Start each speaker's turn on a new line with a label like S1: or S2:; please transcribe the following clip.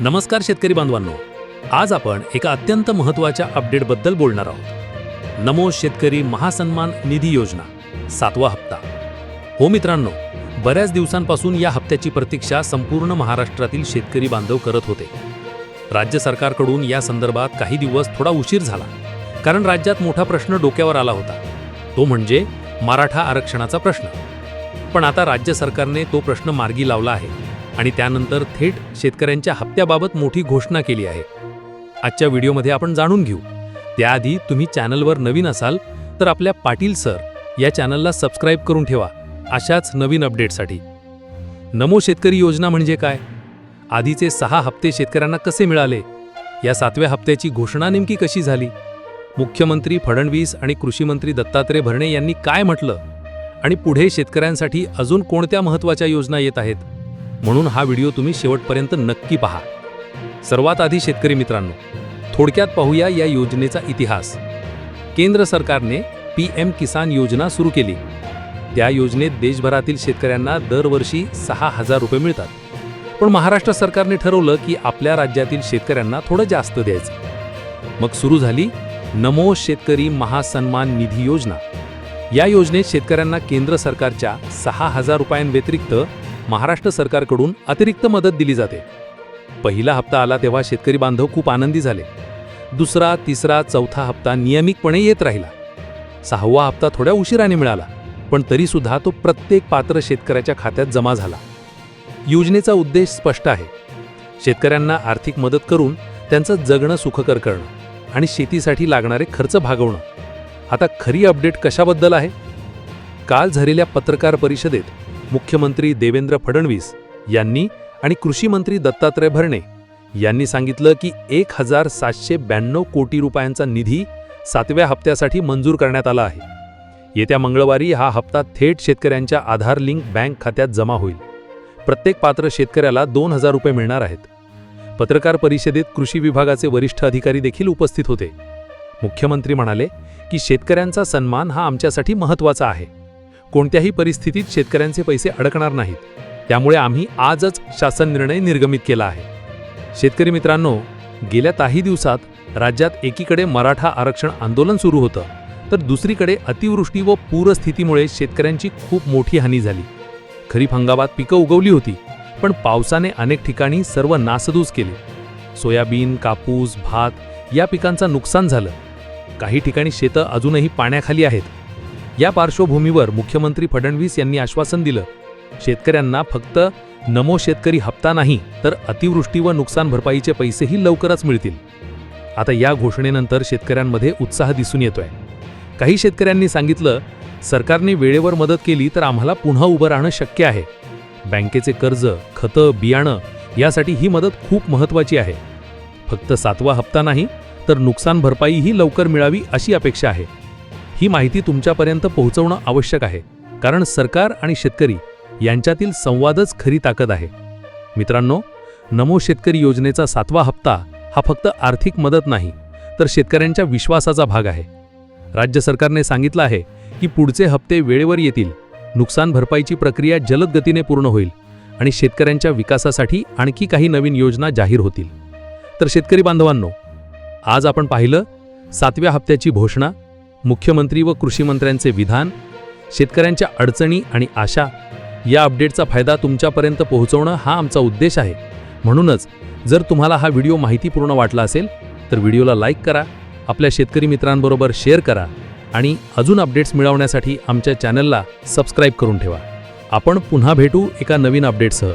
S1: नमस्कार शेतकरी बांधवांनो. आज आपण एका अत्यंत महत्त्वाच्या अपडेटबद्दल बोलणार आहोत. नमो शेतकरी महासन्मान निधी योजना सातवा हप्ता. हो मित्रांनो बऱ्याच दिवसांपासून या हप्त्याची प्रतीक्षा संपूर्ण महाराष्ट्रातील शेतकरी बांधव करत होते. राज्य सरकारकडून या संदर्भात काही दिवस थोडा उशीर झाला कारण राज्यात मोठा प्रश्न डोक्यावर आला होता. तो म्हणजे मराठा आरक्षणाचा प्रश्न. पण आता राज्य सरकारने तो प्रश्न मार्गी लावला आहे. आणि त्यानंतर थेट शेतकऱ्यांच्या हप्त्याबाबत मोठी घोषणा केली आहे. आजच्या व्हिडिओमध्ये आपण जाणून घेऊ. त्याआधी तुम्ही चॅनलवर नवीन असाल तर आपल्या पाटील सर या चॅनलला सबस्क्राईब करून ठेवा. अशाच नवीन अपडेटसाठी. नमो शेतकरी योजना म्हणजे काय? आधीचे सहा हप्ते शेतकऱ्यांना कसे मिळाले? या सातव्या हप्त्याची घोषणा नेमकी कशी झाली? मुख्यमंत्री फडणवीस आणि कृषीमंत्री दत्तात्रय भरणे यांनी काय म्हटलं? आणि पुढे शेतकऱ्यांसाठी अजून कोणत्या महत्त्वाच्या योजना येत आहेत? म्हणून हा व्हिडिओ तुम्ही शेवटपर्यंत नक्की पहा. सर्वात आधी शेतकरी मित्रांनो थोडक्यात पाहूया या योजनेचा इतिहास. केंद्र सरकारने पी एम किसान योजना सुरू केली. त्या योजनेत देशभरातील शेतकऱ्यांना दरवर्षी सहा हजार रुपये मिळतात. पण महाराष्ट्र सरकारने ठरवलं की आपल्या राज्यातील शेतकऱ्यांना थोडं जास्त द्यायचं. मग सुरू झाली नमो शेतकरी महासन्मान निधी योजना. या योजनेत शेतकऱ्यांना केंद्र सरकारच्या सहा हजार रुपयांव्यतिरिक्त महाराष्ट्र सरकारकडून अतिरिक्त मदत दिली जाते. पहिला हप्ता आला तेव्हा शेतकरी बांधव खूप आनंदी झाले. दुसरा तिसरा चौथा हप्ता नियमितपणे येत राहिला. सहावा हप्ता थोड्या उशिराने मिळाला पण तरीसुद्धा तो प्रत्येक पात्र शेतकऱ्याच्या खात्यात जमा झाला. योजनेचा उद्देश स्पष्ट आहे. शेतकऱ्यांना आर्थिक मदत करून त्यांचं जगणं सुखकर करणं आणि शेतीसाठी लागणारे खर्च भागवणं. आता खरी अपडेट कशाबद्दल आहे? काल झालेल्या पत्रकार परिषदेत मुख्यमंत्री देवेंद्र फडणवीस यांनी आणि कृषी मंत्री दत्तात्रय भरणे यांनी सांगितलं की एक हजार सातशे ब्याण्णव कोटी रुपयांचा निधी सातव्या हप्त्यासाठी मंजूर करण्यात आला आहे. येत्या मंगळवारी हा हप्ता थेट शेतकऱ्यांच्या आधार लिंक बँक खात्यात जमा होईल. प्रत्येक पात्र शेतकऱ्याला दोन हजार रुपये मिळणार आहेत. पत्रकार परिषदेत कृषी विभागाचे वरिष्ठ अधिकारी देखील उपस्थित होते. मुख्यमंत्री म्हणाले की शेतकऱ्यांचा सन्मान हा आमच्यासाठी महत्त्वाचा आहे. कोणत्याही परिस्थितीत शेतकऱ्यांचे पैसे अडकणार नाहीत. त्यामुळे आम्ही आजच शासन निर्णय निर्गमित केला आहे. शेतकरी मित्रांनो गेल्या काही दिवसात राज्यात एकीकडे मराठा आरक्षण आंदोलन सुरू होतं तर दुसरीकडे अतिवृष्टी व पूरस्थितीमुळे शेतकऱ्यांची खूप मोठी हानी झाली. खरीप हंगामात पिकं उगवली होती पण पावसाने अनेक ठिकाणी सर्व नासधूस केले. सोयाबीन कापूस भात या पिकांचं नुकसान झालं. काही ठिकाणी शेतं अजूनही पाण्याखाली आहेत या पार्श्वभूमीवर मुख्यमंत्री फडणवीस यांनी आश्वासन दिलं. शेतकऱ्यांना फक्त नमो शेतकरी हप्ता नाही तर अतिवृष्टी व नुकसान भरपाईचे पैसेही लवकरच मिळतील. आता या घोषणेनंतर शेतकऱ्यांमध्ये उत्साह दिसून येतोय. काही शेतकऱ्यांनी सांगितलं सरकारने वेळेवर मदत केली तर आम्हाला पुन्हा उभं राहणं शक्य आहे. बँकेचे कर्ज खतं बियाणं यासाठी ही मदत खूप महत्त्वाची आहे. फक्त सातवा हप्ता नाही तर नुकसान भरपाईही लवकर मिळावी अशी अपेक्षा आहे. ही माहिती तुमच्यापर्यंत पोहोचवणं आवश्यक आहे कारण सरकार आणि शेतकरी यांच्यातील संवादच खरी ताकद आहे. मित्रांनो नमो शेतकरी योजनेचा सातवा हप्ता हा फक्त आर्थिक मदत नाही तर शेतकऱ्यांच्या विश्वासाचा भाग आहे. राज्य सरकारने सांगितलं आहे की पुढचे हप्ते वेळेवर येतील नुकसान भरपाईची प्रक्रिया जलद गतीने पूर्ण होईल आणि शेतकऱ्यांच्या विकासासाठी आणखी काही नवीन योजना जाहीर होतील. तर शेतकरी बांधवांनो आज आपण पाहिलं सातव्या हप्त्याची घोषणा मुख्यमंत्री व कृषीमंत्र्यांचे विधान शेतकऱ्यांच्या अडचणी आणि आशा या अपडेटचा फायदा तुमच्यापर्यंत पोहोचवणं हा आमचा उद्देश आहे. म्हणूनच जर तुम्हाला हा व्हिडिओ माहितीपूर्ण वाटला असेल तर व्हिडिओला लाईक करा आपल्या शेतकरी मित्रांबरोबर शेअर करा आणि अजून अपडेट्स मिळवण्यासाठी आमच्या चॅनलला सबस्क्राईब करून ठेवा. आपण पुन्हा भेटू एका नवीन अपडेटसह.